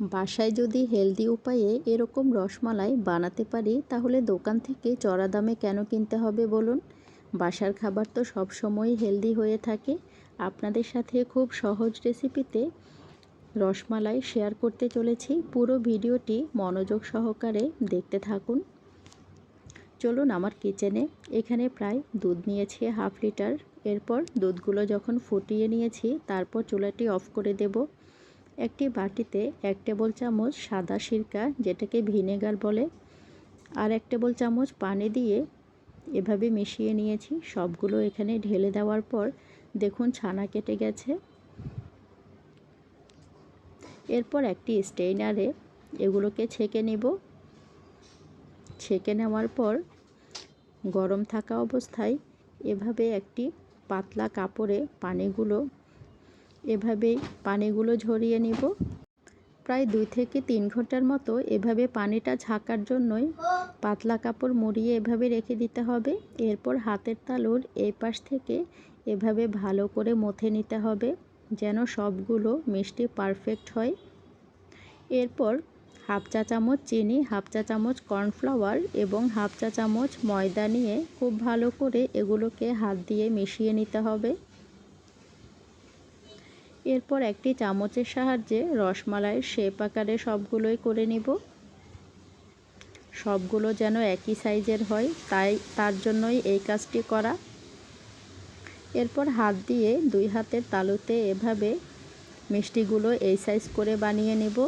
বাসায় যদি হেলদি উপায়ে এরকম রসমালাই বানাতে পারি, তাহলে দোকান থেকে চড়া দামে কেন কিনতে হবে বলুন? বাসার খাবার তো সব সময় হেলদি হয়ে থাকে। আপনাদের সাথে খুব সহজ রেসিপিতে রসমালাই শেয়ার করতে চলেছি। পুরো ভিডিওটি মনোযোগ সহকারে দেখতে থাকুন। চলুন আমার কিচেনে। এখানে প্রায় দুধ নিয়েছি হাফ লিটার। এরপর দুধগুলো যখন ফুটিয়ে নিয়েছি, তারপর চুলাটি অফ করে দেবো। একটি বাটিতে এক টেবিল চামচ সাদা সিরকা, যেটাকে ভিনেগার বলে, আর এক টেবিল চামচ পানি দিয়ে এভাবে মিশিয়ে নিয়েছি। সবগুলো এখানে ঢেলে দেওয়ার পর দেখুন ছানা কেটে গেছে। এরপর একটি স্টেইনারে এগুলোকে ছেঁকে নেব। ছেঁকে নেওয়ার পর গরম থাকা অবস্থায় এভাবে একটি পাতলা কাপড়ে পানিগুলো এভাবেই পানিগুলো ঝরিয়ে নিব। প্রায় দুই থেকে তিন ঘণ্টার মতো এভাবে পানিটা ঝাঁকার জন্যই পাতলা কাপড় মুড়িয়ে এভাবে রেখে দিতে হবে। এরপর হাতের তালুর এই পাশ থেকে এভাবে ভালো করে মথে নিতে হবে যেন সবগুলো মিষ্টি পারফেক্ট হয়। এরপর হাফ চা চামচ চিনি, হাফ চা চামচ কর্নফ্লাওয়ার এবং হাফ চা চামচ ময়দা নিয়ে খুব ভালো করে এগুলোকে হাত দিয়ে মিশিয়ে নিতে হবে। এরপর একটি চামচের সাহায্যে রসমালাইয়ের শেপ আকারে সবগুলোই করে নিব। সবগুলো যেন একই সাইজের হয়, তাই তার জন্যই এই কাজটি করা। এরপর হাত দিয়ে দুই হাতের তালুতে এভাবে মিষ্টিগুলো এই সাইজ করে বানিয়ে নেব।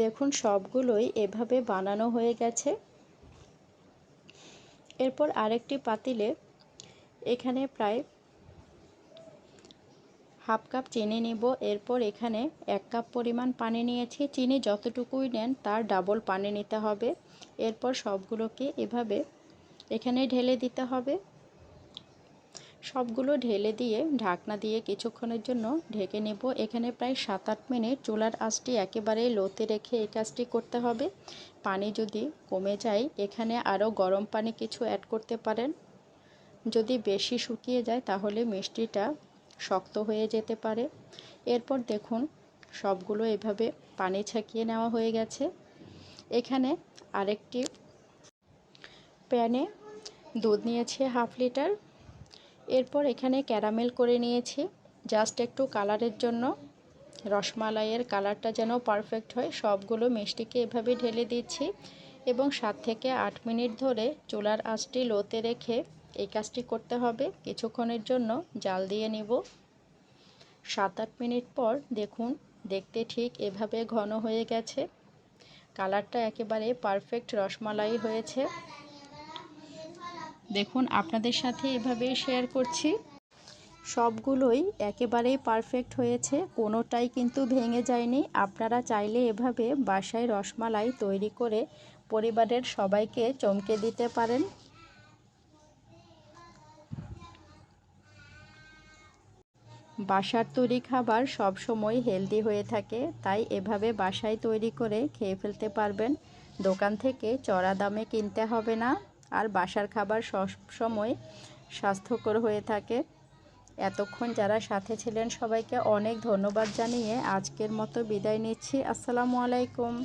দেখুন, সবগুলোই এভাবে বানানো হয়ে গেছে। এরপর আরেকটি পাতিলে এখানে প্রায় হাফ কাপ চিনি নিব। এরপর এখানে এক কাপ পরিমাণ পানি নিয়েছি। চিনি যতটুকুই নেন তার ডাবল পানি নিতে হবে। এরপর সবগুলোকে এভাবে এখানে ঢেলে দিতে হবে। সবগুলো ঢেলে দিয়ে ঢাকনা দিয়ে কিছুক্ষণের জন্য ঢেকে নেব। এখানে প্রায় সাত আট মিনিট চুলার আঁচটি একেবারে লোতে রেখে এই কাজটি করতে হবে। পানি যদি কমে যায়, এখানে আরও গরম পানি কিছু অ্যাড করতে পারেন। যদি বেশি শুকিয়ে যায়, তাহলে মিষ্টিটা শক্ত হয়ে যেতে পারে। এরপর দেখুন, সবগুলো এভাবে পানি ছাকিয়ে নেওয়া হয়ে গেছে। এখানে আরেকটি প্যানে দুধ নিয়েছি হাফ লিটার। এরপর এখানে ক্যারামেল করে নিয়েছি। জাস্ট একটু কালারের জন্য। রসমালাইয়ের কালারটা যেন পারফেক্ট হয়, সবগুলো মিষ্টিকে এভাবে ঢেলে দিচ্ছি। এবং সাত থেকে আট মিনিট ধরে চুলার আঁচটি লোতে রেখে এই কাজটি করতে হবে। কিছুক্ষণের জন্য জাল দিয়ে নিব। সাত আট মিনিট পর দেখুন, দেখতে ঠিক এভাবে ঘন হয়ে গেছে। কালারটা একেবারে পারফেক্ট রসমালাই হয়েছে। দেখুন, আপনাদের সাথে এভাবেই শেয়ার করছি। সবগুলোই একেবারেই পারফেক্ট হয়েছে, কোনোটাই কিন্তু ভেঙে যায়নি। আপনারা চাইলে এভাবে বাসায় রসমালাই তৈরি করে পরিবারের সবাইকে চমকে দিতে পারেন। বাসার তৈরি খাবার সব সময় হেলদি হয়ে থাকে, তাই এভাবে বাসায় তৈরি করে খেয়ে ফেলতে পারবেন। দোকান থেকে চড়া দামে কিনতে হবে না, আর বাসার খাবার সব সময় স্বাস্থ্যকর হয়ে থাকে। এতক্ষণ যারা সাথে ছিলেন সবাইকে অনেক ধন্যবাদ জানিয়ে আজকের মতো বিদায় নিচ্ছি। আসসালামু আলাইকুম।